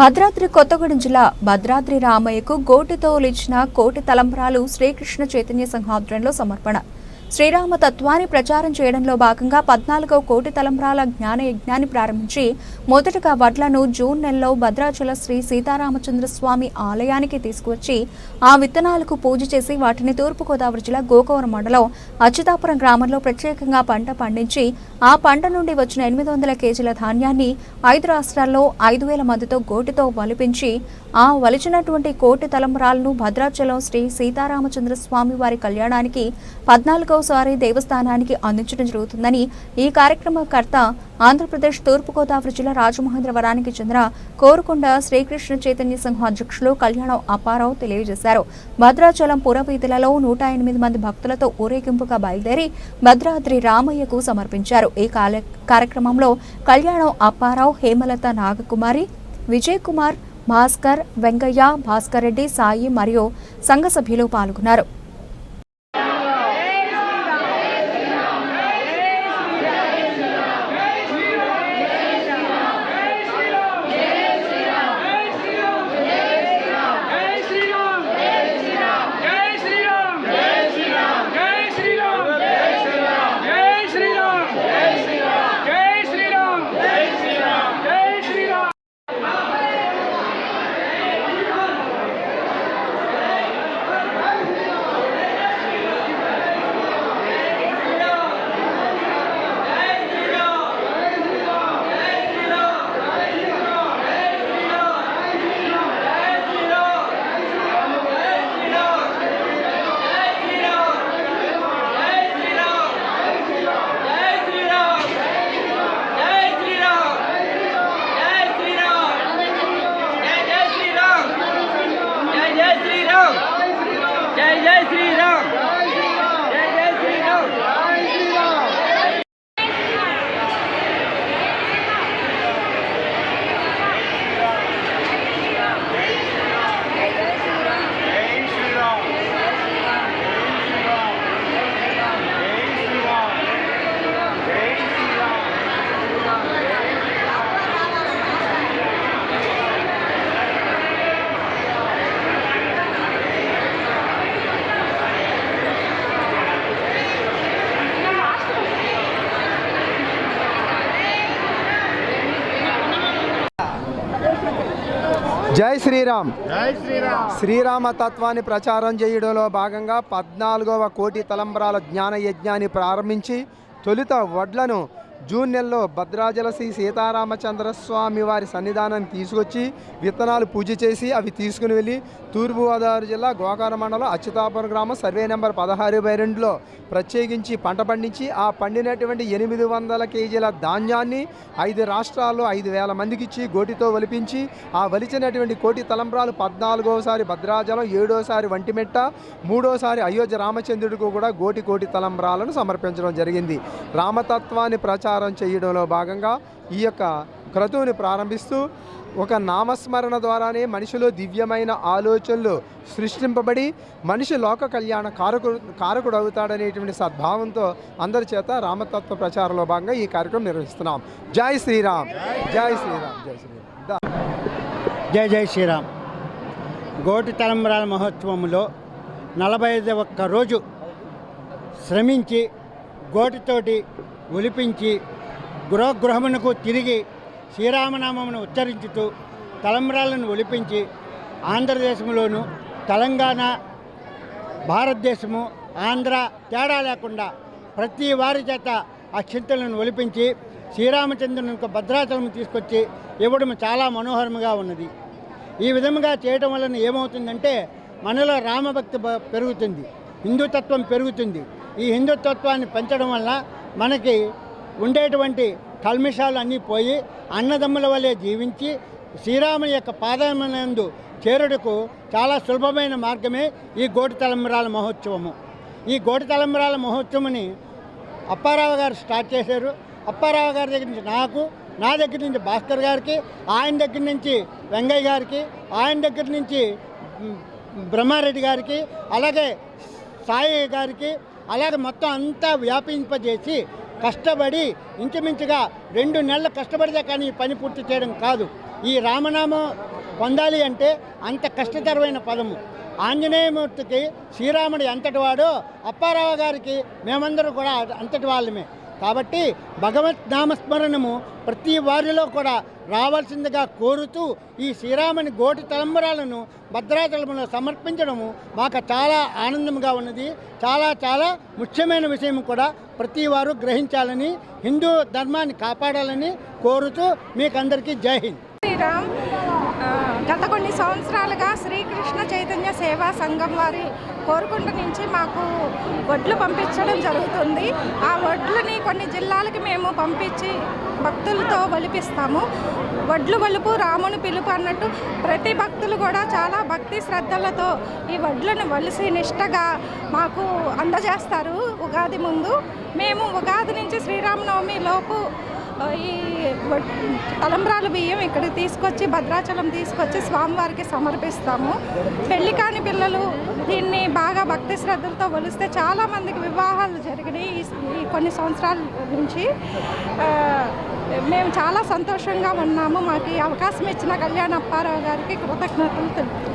భద్రాద్రి కొత్తగూడెం జిల్లా భద్రాద్రి రామయ్యకు గోటితో ఇచ్చిన కోటి తలంబ్రాలు శ్రీకృష్ణ చైతన్య సంఘాధ్వర్యంలో సమర్పణ. శ్రీరామ తత్వాన్ని ప్రచారం చేయడంలో భాగంగా పద్నాలుగో కోటి తలంబ్రాల జ్ఞాన యజ్ఞాన్ని ప్రారంభించి మొదటగా వడ్లను జూన్ నెలలో భద్రాచల శ్రీ సీతారామచంద్ర స్వామి ఆలయానికి తీసుకువచ్చి ఆ విత్తనాలకు పూజ చేసి వాటిని తూర్పుగోదావరి జిల్లా గోకవరం మండలం అచ్యుతాపురం గ్రామంలో ప్రత్యేకంగా పంట పండించి ఆ పంట నుండి వచ్చిన ఎనిమిది వందల కేజీల ధాన్యాన్ని ఐదు రాష్ట్రాల్లో ఐదు వేల మందితో గోటితో వలిపించి ఆ వలిచినటువంటి కోటి తలంబ్రాలను భద్రాచలం శ్రీ సీతారామచంద్ర స్వామి వారి కళ్యాణానికి పద్నాలుగవసారి దేవస్థానానికి అందించడం జరుగుతుందని ఈ కార్యక్రమకర్త ఆంధ్రప్రదేశ్ తూర్పుగోదావరి జిల్లా రాజమహేంద్రవరానికి చెందిన కోరుకొండ శ్రీకృష్ణ చైతన్య సంఘం అధ్యక్షులు కళ్యాణం అప్పారావు తెలియజేశారు. భద్రాచలం పురవీధులలో నూట ఎనిమిది మంది భక్తులతో ఊరేగింపుగా బయలుదేరి భద్రాద్రి రామయ్యకు సమర్పించారు. ఈ కార్యక్రమంలో కళ్యాణం అప్పారావు హేమలత నాగకుమారి విజయ్ కుమార్ భాస్కర్ వెంకయ్య భాస్కర్ రెడ్డి సాయి మరియు సంఘ సభ్యులు పాల్గొన్నారు. జై శ్రీరామ్. శ్రీరామ. తత్వాన్ని ప్రచారం చేయడంలో భాగంగా పద్నాలుగవ కోటి తలంబరాల జ్ఞాన యజ్ఞాన్ని ప్రారంభించి తొలుత వడ్లను జూన్ నెలలో భద్రాచల శ్రీ సీతారామచంద్ర స్వామి వారి సన్నిధానాన్ని తీసుకొచ్చి విత్తనాలు పూజ చేసి అవి తీసుకుని వెళ్ళి తూర్పుగోదావరి జిల్లా గోకార మండలం అచ్యుతాపురం గ్రామం సర్వే నెంబర్ పదహారు బై రెండులో ప్రత్యేకించి పంట పండించి ఆ పండినటువంటి ఎనిమిది వందల కేజీల ధాన్యాన్ని ఐదు రాష్ట్రాల్లో ఐదు వేల మందికి ఇచ్చి గోటితో వలిపించి ఆ వలిచినటువంటి కోటి తలంబ్రాలు పద్నాలుగోసారి భద్రాచలం ఏడోసారి వంటిమెట్ట మూడోసారి అయోధ్య రామచంద్రుడికి కూడా గోటి కోటి తలంబ్రాలను సమర్పించడం జరిగింది. రామతత్వాన్ని ప్రచారం చేయడంలో భాగంగా ఈ యొక్క క్రతువుని ప్రారంభిస్తూ ఒక నామస్మరణ ద్వారానే మనిషిలో దివ్యమైన ఆలోచనలు సృష్టింపబడి మనిషి లోక కళ్యాణ కారకుడు కారకుడు అవుతాడనేటువంటి సద్భావంతో అందరి చేత రామతత్వ ప్రచారంలో భాగంగా ఈ కార్యక్రమం నిర్వహిస్తున్నాం. జై శ్రీరామ్. జై శ్రీరామ్. జై శ్రీరామ్. జై జై శ్రీరామ్. గోటి తలంబరాల మహోత్సవంలో నలభై ఐదు ఒక్క రోజు శ్రమించి గోటితోటి ఒలిపించి గృహగృహమునకు తిరిగి శ్రీరామనామమును ఉచ్చరించుతూ తలంబ్రాలను ఒలిపించి ఆంధ్రదేశంలోను తెలంగాణ భారతదేశము ఆంధ్ర తేడా లేకుండా ప్రతి వారి చేత ఆ చింతలను ఒలిపించి శ్రీరామచంద్రుని యొక్క భద్రాచలం తీసుకొచ్చి ఇవ్వడం చాలా మనోహరంగా ఉన్నది. ఈ విధముగా చేయటం వలన ఏమవుతుందంటే మనలో రామభక్తి పెరుగుతుంది. హిందుతత్వం పెరుగుతుంది. ఈ హిందుతత్వాన్ని పెంచడం వల్ల మనకి ఉండేటువంటి కల్మిషాలు అన్నీ పోయి అన్నదమ్ముల వలె జీవించి శ్రీరాముని యొక్క పాదమునందు చేరుటకు చాలా సులభమైన మార్గమే ఈ గోటి తలంబరాల మహోత్సవము. ఈ గోటి తలంబరాల మహోత్సవముని అప్పారావు గారు స్టార్ట్ చేశారు. అప్పారావు గారి దగ్గర నుంచి నాకు నా దగ్గర నుంచి భాస్కర్ గారికి ఆయన దగ్గర నుంచి వెంగయ్య గారికి ఆయన దగ్గర నుంచి బ్రహ్మారెడ్డి గారికి అలాగే సాయి గారికి అలాగే మొత్తం అంతా వ్యాపింపజేసి కష్టపడి ఇంచుమించుగా రెండు నెలలు కష్టపడితే కానీ ఈ పని పూర్తి చేయడం కాదు. ఈ రామనామం పొందాలి అంటే అంత కష్టతరమైన పదము. ఆంజనేయమూర్తికి శ్రీరాముడు ఎంతటి వాడో అప్పారావు గారికి మేమందరం కూడా అంతటి వాళ్ళమే. కాబట్టి భగవత్ నామస్మరణము ప్రతి వారిలో కూడా రావాల్సిందిగా కోరుతూ ఈ శ్రీరాముని గోటి తలంబరాలను భద్రాచలంలో సమర్పించడము మాకు చాలా ఆనందంగా ఉన్నది. చాలా చాలా ముఖ్యమైన విషయం కూడా ప్రతి వారు గ్రహించాలని హిందూ ధర్మాన్ని కాపాడాలని కోరుతూ మీకందరికీ జై హింద్. శ్రీరామ్ గత కొన్ని సంవత్సరాలుగా శ్రీకృష్ణ చైతన్య సేవా సంఘం వారి కోరుకుంట నుంచి మాకు వడ్లు పంపించడం జరుగుతుంది. ఆ వడ్లని కొన్ని జిల్లాలకి మేము పంపించి భక్తులతో ఒలిపిస్తాము. వడ్లు వలుపు రాముని పిలుపు అన్నట్టు ప్రతి భక్తులు కూడా చాలా భక్తి శ్రద్ధలతో ఈ వడ్లను వలిసి నిష్టగా మాకు అందజేస్తారు ఉగాది ముందు. మేము ఉగాది నుంచి శ్రీరామనవమి లోపు ఈ తలంబ్రాల బియ్యం ఇక్కడికి తీసుకొచ్చి భద్రాచలం తీసుకొచ్చి స్వామివారికి సమర్పిస్తాము. పెళ్ళి కాని పిల్లలు దీన్ని బాగా భక్తి శ్రద్ధలతో కొలిస్తే చాలామందికి వివాహాలు జరిగినాయి ఈ- ఈ కొన్ని సంవత్సరాల నుంచి. మేము చాలా సంతోషంగా ఉన్నాము. మాకు ఈ అవకాశం ఇచ్చిన కళ్యాణ అప్పారావు గారికి కృతజ్ఞతలు తెలుపుతున్నాము